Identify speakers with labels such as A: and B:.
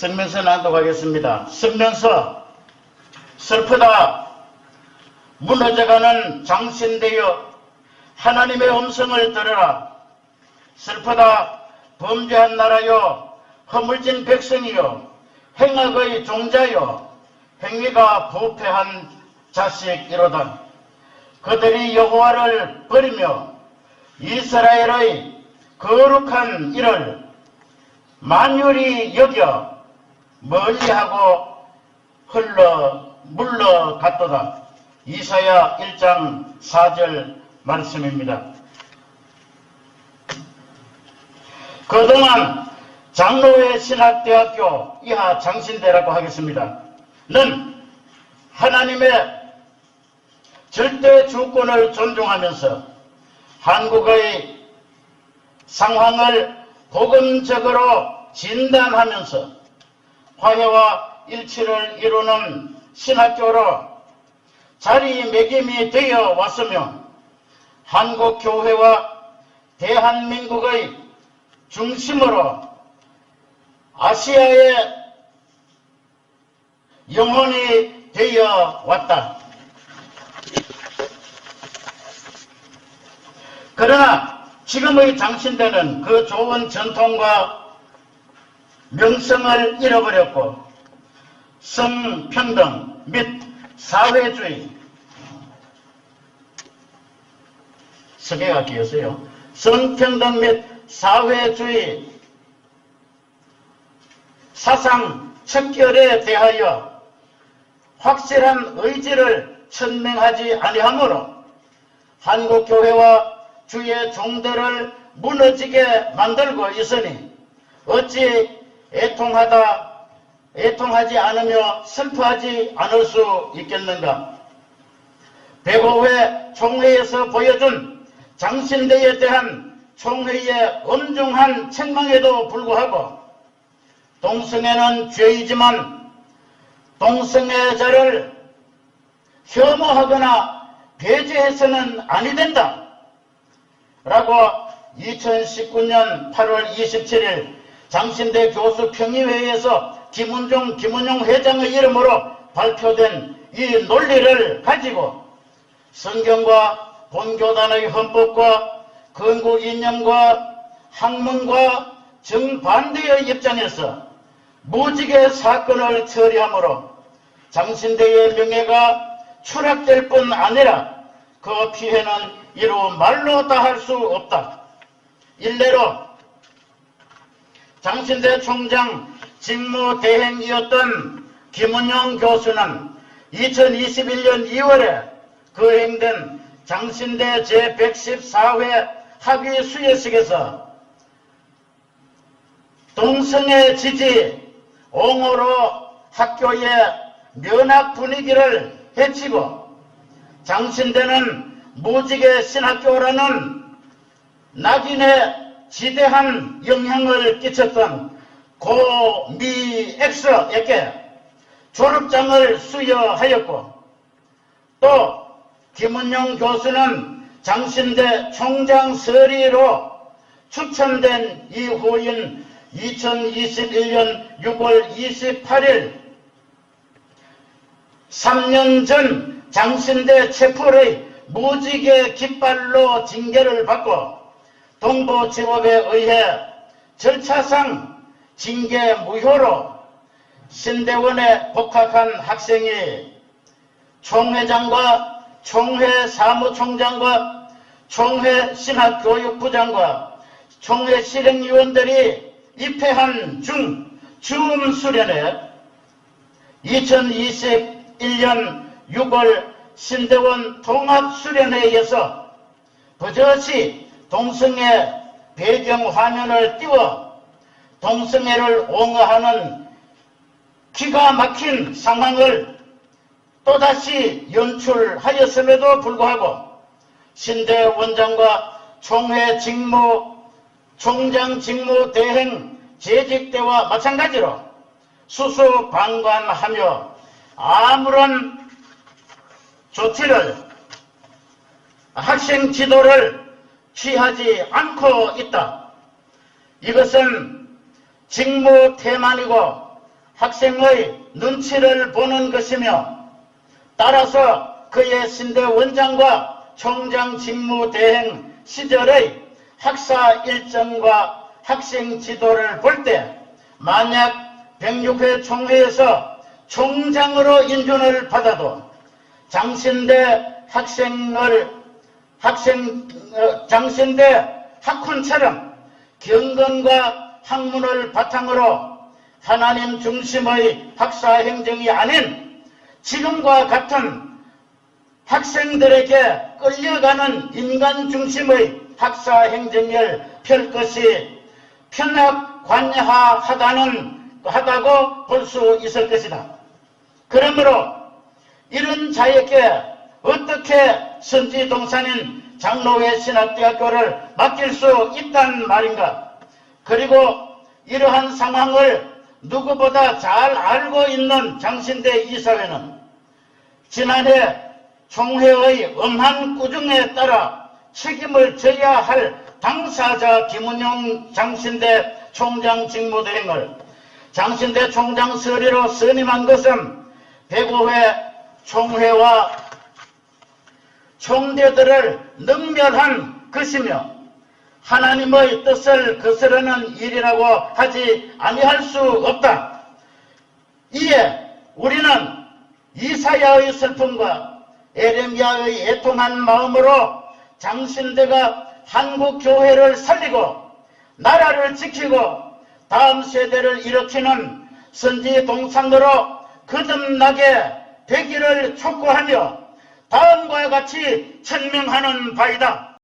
A: 성명서 낭독하겠습니다. 성명서 슬프다. 무너져가는 장신되어 하나님의 음성을 들으라. 슬프다. 범죄한 나라여 허물진 백성이여 행악의 종자여 행위가 부패한 자식이로다. 그들이 여호와를 버리며 이스라엘의 거룩한 일을 만율이 여겨 멀리하고 흘러 물러갔도다. 이사야 1장 4절 말씀입니다. 그동안 장로회 신학대학교 이하 장신대라고 하겠습니다. 는 하나님의 절대 주권을 존중하면서 한국의 상황을 복음적으로 진단하면서 화해와 일치를 이루는 신학교로 자리매김이 되어 왔으며 한국 교회와 대한민국의 중심으로 아시아의 영혼이 되어 왔다. 그러나 지금의 장신대는 그 좋은 전통과 명성을 잃어버렸고 성평등 및 사회주의 끼었어요. 성평등 및 사회주의 사상 척결에 대하여 확실한 의지를 천명하지 아니하므로 한국교회와 주의 종들을 무너지게 만들고 있으니 어찌 애통하다 애통하지 않으며 슬퍼하지 않을 수 있겠는가? 백오회 총회에서 보여준 장신대에 대한 총회의 엄중한 책망에도 불구하고 동성애는 죄이지만 동성애자를 혐오하거나 배제해서는 아니 된다. 라고 2019년 8월 27일 장신대 교수 평의회에서 김은종, 김은용 회장의 이름으로 발표된 이 논리를 가지고 성경과 본교단의 헌법과 건국 이념과 학문과 정반대의 입장에서 무지개 사건을 처리하므로 장신대의 명예가 추락될 뿐 아니라 그 피해는 이루 말로 다 할 수 없다. 일례로 장신대 총장 직무대행이었던 김은영 교수는 2021년 2월에 거행된 장신대 제114회 학위 수여식에서 동성애 지지 옹호로 학교의 면학 분위기를 해치고 장신대는 무지개 신학교라는 낙인에 지대한 영향을 끼쳤던 고미 엑스에게 졸업장을 수여하였고 또 김은용 교수는 장신대 총장 서리로 추천된 이후인 2021년 6월 28일 3년 전 장신대 체포의 무지개 깃발로 징계를 받고 동부지법에 의해 절차상 징계 무효로 신대원에 복학한 학생이 총회장과 총회 사무총장과 총회 신학교육부장과 총회 실행위원들이 입회한 중 주음 수련회 2021년 6월 신대원 통합수련회에서 버젓이 동성애 배경 화면을 띄워 동성애를 옹호하는 기가 막힌 상황을 또다시 연출하였음에도 불구하고 신대 원장과 총회 직무, 총장 직무 대행 재직 때와 마찬가지로 수수방관하며 아무런 조치를 학생 지도를 취하지 않고 있다. 이것은 직무 태만이고 학생의 눈치를 보는 것이며 따라서 그의 신대 원장과 총장 직무 대행 시절의 학사 일정과 학생 지도를 볼 때 만약 106회 총회에서 총장으로 인준을 받아도 장신대 학생을 학생 어, 장신대 학훈처럼 경건과 학문을 바탕으로 하나님 중심의 학사 행정이 아닌 지금과 같은 학생들에게 끌려가는 인간 중심의 학사 행정을 펼 것이 편악관하다는 하다고 볼 수 있을 것이다. 그러므로 이런 자에게 어떻게 선지 동산인 장로회 신학대학교를 맡길 수 있단 말인가? 그리고 이러한 상황을 누구보다 잘 알고 있는 장신대 이사회는 지난해 총회의 엄한 꾸중에 따라 책임을 져야 할 당사자 김은용 장신대 총장 직무대행을 장신대 총장 서리로 선임한 것은 105회 총회와 총대들을 능멸한 것이며 하나님의 뜻을 거스르는 일이라고 하지 아니할 수 없다. 이에 우리는 이사야의 슬픔과 에레미야의 애통한 마음으로 장신대가 한국 교회를 살리고 나라를 지키고 다음 세대를 일으키는 선지 동상으로 거듭나게 되기를 촉구하며 다음과 같이 천명하는 바이다.